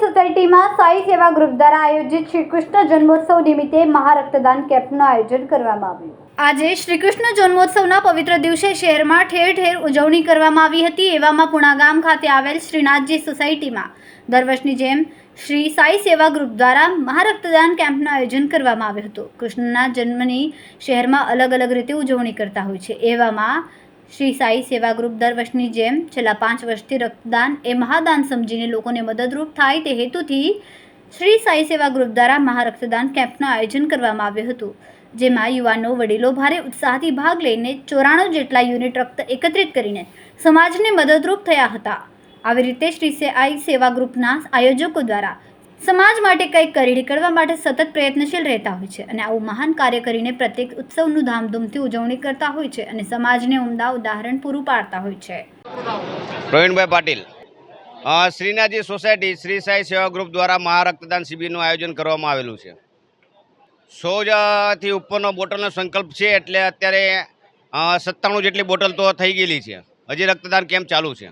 સોસાયટીમાં સાઈ સેવા ગ્રુપ દ્વારા આયોજિત શ્રી કૃષ્ણ જન્મોત્સવ નિમિત્તે મહારક્તદાન કેમ્પનું આયોજન કરવામાં આવ્યું. આજે શ્રી કૃષ્ણ જન્મોત્સવના પવિત્ર દિવસે શહેરમાં ઠેર ઠેર ઉજવણી કરવામાં આવી હતી. એવામાં પુણા ગામ ખાતે આવેલ શ્રીનાથજી સોસાયટીમાં દર વર્ષની જેમ શ્રી સાઈ સેવા ગ્રુપ દ્વારા મહારક્તદાન કેમ્પનું આયોજન કરવામાં આવ્યું હતું. કૃષ્ણના જન્મની શહેરમાં અલગ અલગ રીતે ઉજવણી કરતા હોય છે. એવામાં શ્રી સાઈ સેવા ગ્રુપ દર વર્ષની જેમ છેલ્લા પાંચ વર્ષથી રક્તદાન એ મહાદાન સમજીને લોકોને મદદરૂપ થાય તે હેતુથી શ્રી સાઈ સેવા ગ્રુપ દ્વારા મહારક્તદાન કેમ્પનું આયોજન કરવામાં આવ્યું હતું, જેમાં યુવાનો વડીલો ભારે ઉત્સાહથી ભાગ લઈને ચોરાણું જેટલા યુનિટ રક્ત એકત્રિત કરીને સમાજને મદદરૂપ થયા હતા. આવી રીતે શ્રી સાઈ સેવા ગ્રુપના આયોજકો દ્વારા સમાજ માટે કંઈક કરી નીકળવા માટે સતત પ્રયત્નશીલ રહેતા હોય છે અને આવું મહાન કાર્ય કરીને પ્રત્યેક ઉત્સવનું ધામધૂમથી ઉજવણી કરતા હોય છે અને સમાજને ઉમદા ઉદાહરણ પૂરું પાડતા હોય છે. પ્રવીણભાઈ પાટીલ શ્રીનાજી સોસાયટી શ્રી સાઈ સેવા ગ્રુપ દ્વારા મહારક્તદાન શિબિરનું આયોજન કરવામાં આવેલું છે. સો થી ઉપરનો બોટલનો સંકલ્પ છે એટલે અત્યારે સત્તાણું જેટલી બોટલ તો થઈ ગયેલી છે. હજી રક્તદાન કેમ્પ ચાલુ છે.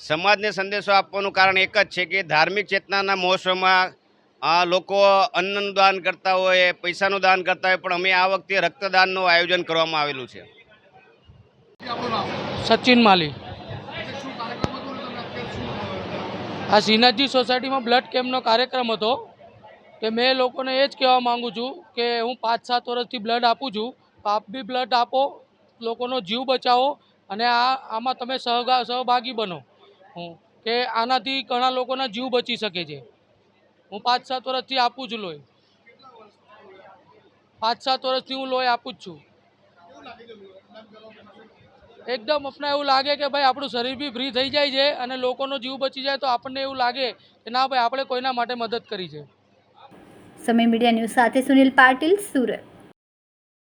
સમાજને સંદેશો આપવાનું કારણ એક જ છે કે ધાર્મિક ચેતનાના મહોત્સવમાં લોકો અન્નનું દાન કરતા હોય, પૈસાનું દાન કરતા હોય, પણ અમે આ વખતે રક્તદાનનું આયોજન કરવામાં આવેલું છે. સચિન માલી. આ સિનાજી સોસાયટીમાં બ્લડ કેમ્પનો કાર્યક્રમ હતો કે મેં લોકોને એ જ કહેવા માગું છું કે હું પાંચ સાત વર્ષથી બ્લડ આપું છું. આપ બી બ્લડ આપો, લોકોનો જીવ બચાવો અને આ, આમાં તમે સહભાગી બનો. કે આનાથી ઘણા લોકોના જીવ બચી શકે છે. હું પાંચ સાત વર્ષથી આપું છું લોહી. પાંચ સાત વર્ષથી હું લોહી આપું જ છું. એકદમ આપણે એવું લાગે કે ભાઈ આપણું શરીર બી ફ્રી થઈ જાય છે અને લોકોનો જીવ બચી જાય તો આપણને એવું લાગે કે ના ભાઈ, આપણે કોઈના માટે મદદ કરી છે. સમય મીડિયા ન્યૂઝ સાથે સુનિલ પાટીલ, સુરત.